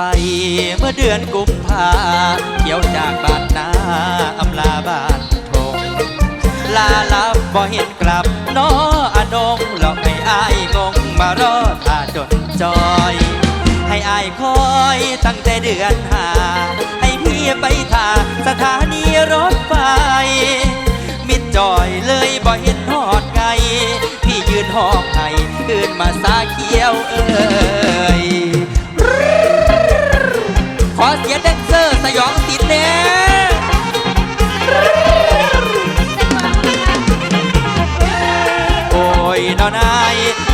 ไปเมื่อเดือนกุมภาเที่ยวจากบ้านนาอำลาบ้านทงลาลับบ่เห็นกลับน้ออนงหลอกให้อายงงมารอท่าจนจอย ให้อายคอยตั้งแต่เดือนหา ให้พี่ไปท่าสถานีรถไฟ มิดจอยเลยบ่เห็นหอดไง พี่ยืนหอกไห้คืนมาสาเขียวเอ้ย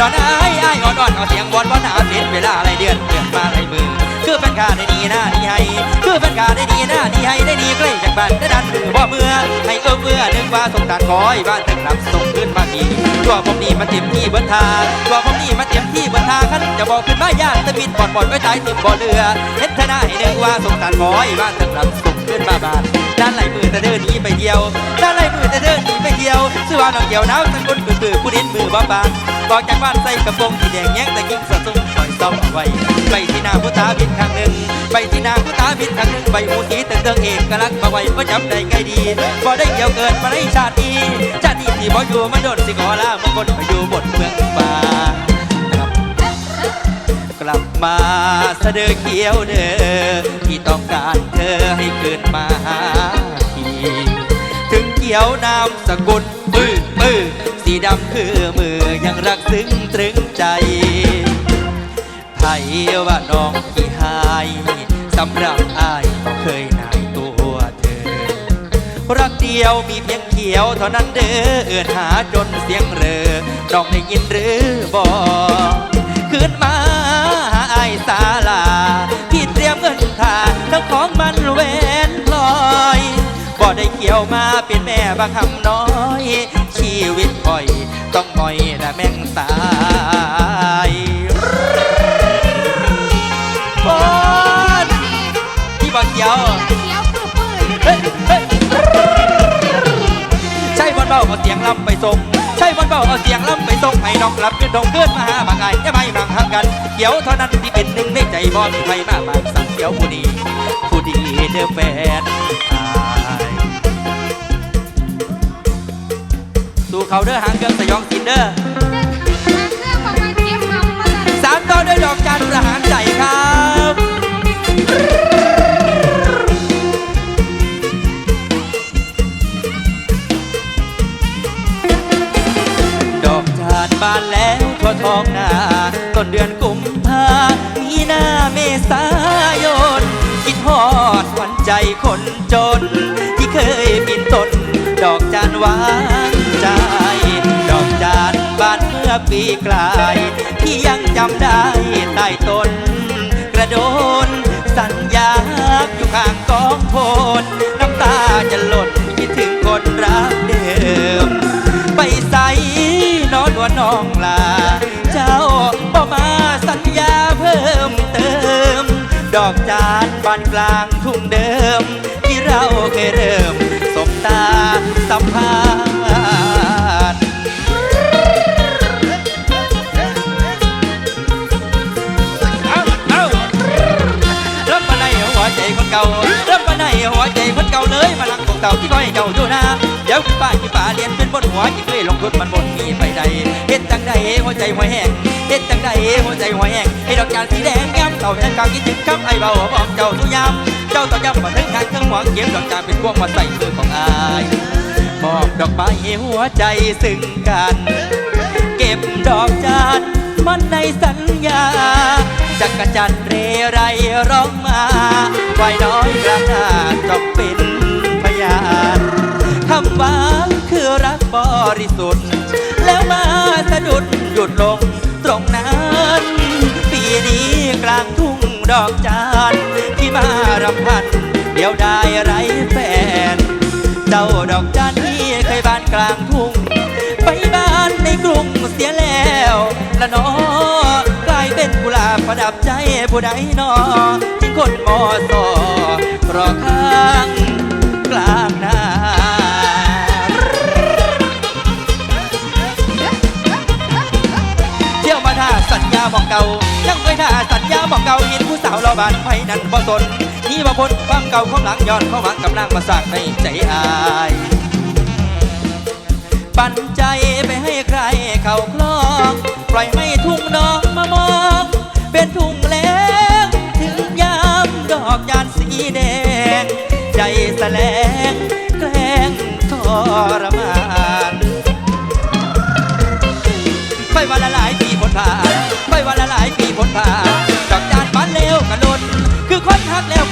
ายนอนอายอายอ่อนอ่อนเอาเสียงบอลบอลหนาเสียเวลาอะไรเดือนเดือนมาไรมือคือเป็นขาได้ดีหน้าดีให้คือเป็นขาได้ดีหน้าดีให้ได้ดีใกล้จากบ้านได้ดันมือบ่เมื่อให้เอื้อเมื่อนึกว่าสงสารคอยบ้านถึงรับส่งขึ้นมาดีตัวผมนี่มาเต็มที่บิ้ทาตัวผมนี่มาเต็มที่บิ้ทาขันจะบอกขึ้นมาย่าตะบินปอดปอดไว้ตายติมบ่อเรือเห็นทนาให้นึกว่าสงสารคอยบ้านถึงรับส่งขึ้นมาบ้านด้านไหลมือแต่เดินหนีไปเที่ยวด้านไหลมือแต่เดินหนีไปเที่ยวชื่อว่าน้องเกี่ยวน้ำทั้งคนคือคือผู้เด่นมือบ้าบาง บอกจากบ้านใส่กระโปรงสีแดงแย้งแต่ยิ่งสะสมคอยซ่อมไว้ ไปที่นาผู้ตาบินข้างหนึ่ง ไปที่นาผู้ตาบินข้างหนึ่งใบหูสีเตือนเตืองเอกลักษณ์มาไว้ก็จำได้ไงดีบ่ได้เกี่ยวเกินมาในชาตินี้ชาตินี้ที่บ่อยู่มันโดนสิขอลามื่อคนไปอยู่บนเมืองฟ้ากลับมาเสดอเขียวเด้อที่ต้องการเธอให้คืนมาหาทีถึงเขียวนามสกุลปื้อปื้อ ดำคือมือยังรักซึ้งตรึงใจไทยว่าน้องที่หายสำหรับอายเคยนายตัวเธอ รักเดียวมีเพียงเขียวเท่านั้นเด้อเอื่นหาจนเสียงเรอน้องได้ยินหรือบ่ขึ้นมาหาไอายสาลาพี่เตรียมเงินทาทั้งของ ได้เขียวมาเป็นแม่บางคำน้อย ชีวิตคอย ต้องหน่อยนะแม่งสายโอ้ยพี่บ่เขียวเฮ้ยเฮ้ยใช่บอลเบาเอาเสียงลำไปส่งใช่บอลเบาเอาเสียงลำไปส่งให้น้องกลับขึ้นดงเกินมาหาบางไงจะไม่บางทางกันเขียวเท่านั้นที่เป็นหนึ่งในใจบอลไทยมาบางสังเขียวผู้ดีผู้ดีเด้อแฟนอา สู่เขาเด้อหางเครื่องสยองสินเด้อสามต่อด้วยดอกจานประหารใจครับดอกจานบานแล้วทั่วท้องนาต้นเดือนกุมภามีนาเมษายนคิดฮอดหวันใจคนจน ที่เคยปีนต้นดอกจานหวาน ปีกลายที่ยังจำได้ใต้ต้น กระโดน สัญญาอยู่ข้างกองโพนน้ำตาจะหล่นคิดถึงคนรักเดิม ไปใส่นอนวน้องลา เจ้าบ่มาสัญญาเพิ่มเติม ดอกจานบานกลางทุ่งเดิม ที่เราเคยเริ่มสบตาสัมพัน คนเก่าเลยมาลังของเก่าที่คอยเจ้าอยู่นะเดี๋ยวขึ้นป้ายขึ้นป่าเรียนเป็นบนหัวที่เคยลงทุนมันบนมีไปใดเฮ็ดจังใดหัวใจหัวแห้งเฮ็ดจังใดหัวใจหัวแห้งให้ดอกจานสีแดงงามเก่ายังเก่าคิดถึงคำไอ้เบาบอกเจ้าทุยามเจ้าต้องย้ำมาถึงทางเครื่องหวังเก็บดอกจานเป็นพวงมาใส่มือของอายมอบดอกไม้หัวใจซึ่งกันเก็บดอกจานมันในสัญญาจักรจันทร์เรไรร้องมาไว้น้อยกลางหน้า เป็นพยานคำหวานคือรักบริสุทธิ์ แล้วมาสะดุดหยุดลงตรงนั้นปีนี้กลางทุ่งดอกจานที่มารำพัน เดียวได้ไรแฟน เจ้าดอกจานที่เคยบานกลางทุ่ง ไปบ้านในกรุงเสียแล้วละนอกลายเป็นกุหลาบประดับใจผู้ใดนอที่คนมอสอ รอข้างกลางนาเที่ยวมาท่าสัญญาบอกเก่า ยังเคยท่าสัญญาบอกเก่ายินผู้สาวเราบานไฟนั่นบ่สนนี่บ่พ้นความเก่าของหลังย้อนเข้ามากำลังมาสางให้ใจอายปันใจไปให้ใครเขาคลองปล่อยให้ งแกล้งทรมานไปวันละหลายปีผลผ่านไปวันละหลายปีผลผ่านดอกจานบานเลวกระลนคือคนหักแล้ว